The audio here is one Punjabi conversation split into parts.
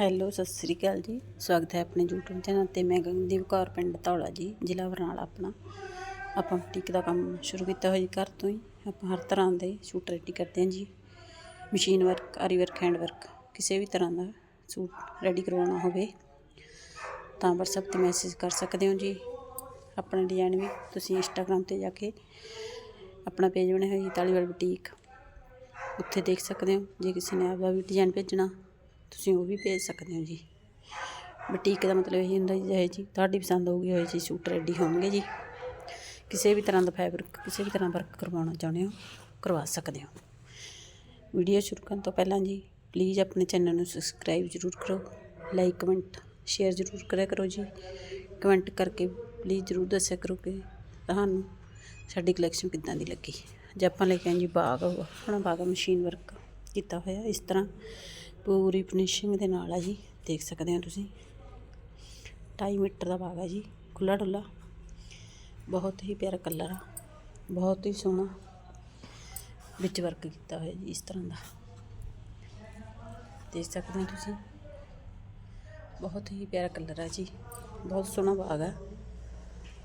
ਹੈਲੋ, ਸਤਿ ਸ੍ਰੀ ਅਕਾਲ ਜੀ। ਸਵਾਗਤ ਹੈ ਆਪਣੇ YouTube ਚੈਨਲ ਤੇ। ਮੈਂ ਗਗਨਦੀਪ ਕੌਰ, ਪਿੰਡ ਧੌਲਾ ਜੀ, ਜ਼ਿਲ੍ਹਾ ਬਰਨਾਲਾ ਆਪਣਾ। ਆਪਾਂ ਬੁਟੀਕ ਦਾ ਕੰਮ ਸ਼ੁਰੂ ਕੀਤਾ ਹੋਇਆ ਜੀ, ਘਰ ਤੋਂ ਹੀ। ਆਪਾਂ ਹਰ ਤਰ੍ਹਾਂ ਦੇ ਸੂਟ ਰੈਡੀ ਕਰਦੇ ਹਾਂ ਜੀ। Machine work aari work hand work ਕਿਸੇ ਵੀ ਤਰ੍ਹਾਂ ਦਾ ਸੂਟ ਰੈਡੀ ਕਰਵਾਉਣਾ ਹੋਵੇ, ਤਾਂ WhatsApp ਤੇ ਮੈਸੇਜ ਕਰ ਸਕਦੇ ਹੋ ਜੀ। ਆਪਣਾ ਡਿਜ਼ਾਈਨ ਵੀ ਤੁਸੀਂ ਇੰਸਟਾਗ੍ਰam ਤੇ ਜਾ ਕੇ ਆਪਣਾ ਪੇਜ ਬਣਿਆ ਹੋਇਆ ਜੀ, ਤਾਲੀਵਾਲ ਬੁਟੀਕ ਉੱਥੇ ਦੇਖ ਸਕਦੇ ਹੋ, ਜੇ ਕਿਸੇ ਨੇ ਆਪਦਾ ਵੀ ਡਿਜ਼ਾਈਨ ਭੇਜਣਾ। ਤੁਸੀਂ ਉਹ ਵੀ ਭੇਜ ਸਕਦੇ ਹੋ ਜੀ। ਬੁਟੀਕ ਦਾ ਮਤਲਬ ਇਹ ਹੁੰਦਾ ਜੀ ਜਿਹੇ ਜੀ, ਤੁਹਾਡੀ ਪਸੰਦ ਹੋਊਗੀ ਹੋਏ ਜੀ ਸੂਟ ਰੈਡੀ ਹੋਣਗੇ ਜੀ। ਕਿਸੇ ਵੀ ਤਰ੍ਹਾਂ ਦਾ ਫੈਬਰਿਕ ਕਿਸੇ ਵੀ ਤਰ੍ਹਾਂ ਵਰਕ ਕਰਵਾਉਣਾ ਚਾਹੁੰਦੇ ਹੋ, ਕਰਵਾ ਸਕਦੇ ਹੋ। ਵੀਡੀਓ ਸ਼ੁਰੂ ਕਰਨ ਤੋਂ ਪਹਿਲਾਂ ਜੀ ਪਲੀਜ਼ ਆਪਣੇ ਚੈਨਲ ਨੂੰ ਸਬਸਕ੍ਰਾਈਬ ਜ਼ਰੂਰ ਕਰੋ ਲਾਈਕ ਕਮੈਂਟ ਸ਼ੇਅਰ ਜ਼ਰੂਰ ਕਰਿਆ ਕਰੋ ਜੀ। ਕਮੈਂਟ ਕਰਕੇ ਪਲੀਜ਼ ਜ਼ਰੂਰ ਦੱਸਿਆ ਕਰੋ ਕਿ ਤੁਹਾਨੂੰ ਸਾਡੀ ਕਲੈਕਸ਼ਨ ਕਿੱਦਾਂ ਦੀ ਲੱਗੀ। ਜੇ ਆਪਾਂ ਲੈ ਕੇ ਆਏ ਜੀ, ਬਾਗ ਆਪਣਾ ਬਾਗ ਮਸ਼ੀਨ ਵਰਕ ਕੀਤਾ ਹੋਇਆ, ਇਸ ਤਰ੍ਹਾਂ ਪੂਰੀ ਫਿਨਿਸ਼ਿੰਗ ਦੇ ਨਾਲ ਆ ਜੀ, ਦੇਖ ਸਕਦੇ ਹੋ ਤੁਸੀਂ। 2.5 ਮੀਟਰ ਦਾ ਬਾਗ ਆ ਜੀ ਖੁੱਲਾ ਡੁੱਲਾ ਬਹੁਤ ਹੀ ਪਿਆਰਾ ਕਲਰ ਆ, ਬਹੁਤ ਹੀ ਸੋਹਣਾ ਵਿੱਚ ਵਰਕ ਕੀਤਾ ਹੋਇਆ ਜੀ ਇਸ ਤਰ੍ਹਾਂ ਦਾ। ਦੇਖ ਸਕਦੇ ਹੋ ਤੁਸੀਂ, ਬਹੁਤ ਹੀ ਪਿਆਰਾ ਕਲਰ ਆ ਜੀ, ਬਹੁਤ ਸੋਹਣਾ ਬਾਗ ਆ।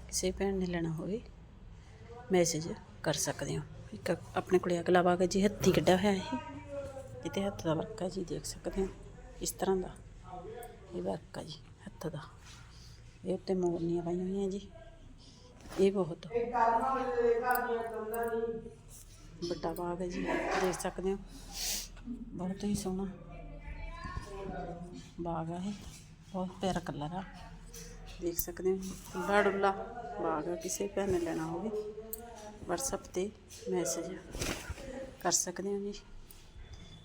ਕਿਸੇ ਭੈਣ ਨੇ ਲੈਣਾ ਹੋਵੇ ਮੈਸੇਜ ਕਰ ਸਕਦੇ ਹੋ। ਇੱਕ ਆਪਣੇ ਕੋਲੇ ਅਗਲਾ ਬਾਗ ਹੈ ਜੀ, ਹੱਥੀ ਕੱਢਿਆ ਹੋਇਆ ਇਹ। ਇਹ ਤੇ ਹੱਥ ਦਾ ਵਰਕ ਹੈ ਜੀ, ਦੇਖ ਸਕਦੇ ਹੋ। ਇਸ ਤਰ੍ਹਾਂ ਦਾ ਇਹ ਵਰਕ ਹੈ ਜੀ, ਹੱਥ ਦਾ। ਇਹ ਉੱਤੇ ਮੋਰਨੀਆਂ ਪਾਈਆਂ ਹੋਈਆਂ ਜੀ। ਇਹ ਬਹੁਤ ਵੱਡਾ ਬਾਗ ਹੈ ਜੀ, ਦੇਖ ਸਕਦੇ ਹੋ। ਬਹੁਤ ਹੀ ਸੋਹਣਾ ਬਾਗ ਹੈ ਇਹ। ਬਹੁਤ ਪਿਆਰਾ ਕਲਰ ਆ। ਦੇਖ ਸਕਦੇ ਹੋ ਖੁੱਲਾ ਡੁੱਲਾ ਬਾਗ ਆ, ਕਿਸੇ ਭੈਣ ਨੇ ਲੈਣਾ ਹੋਵੇ। WhatsApp ਤੇ ਮੈਸੇਜ ਕਰ ਸਕਦੇ ਹੋ ਜੀ।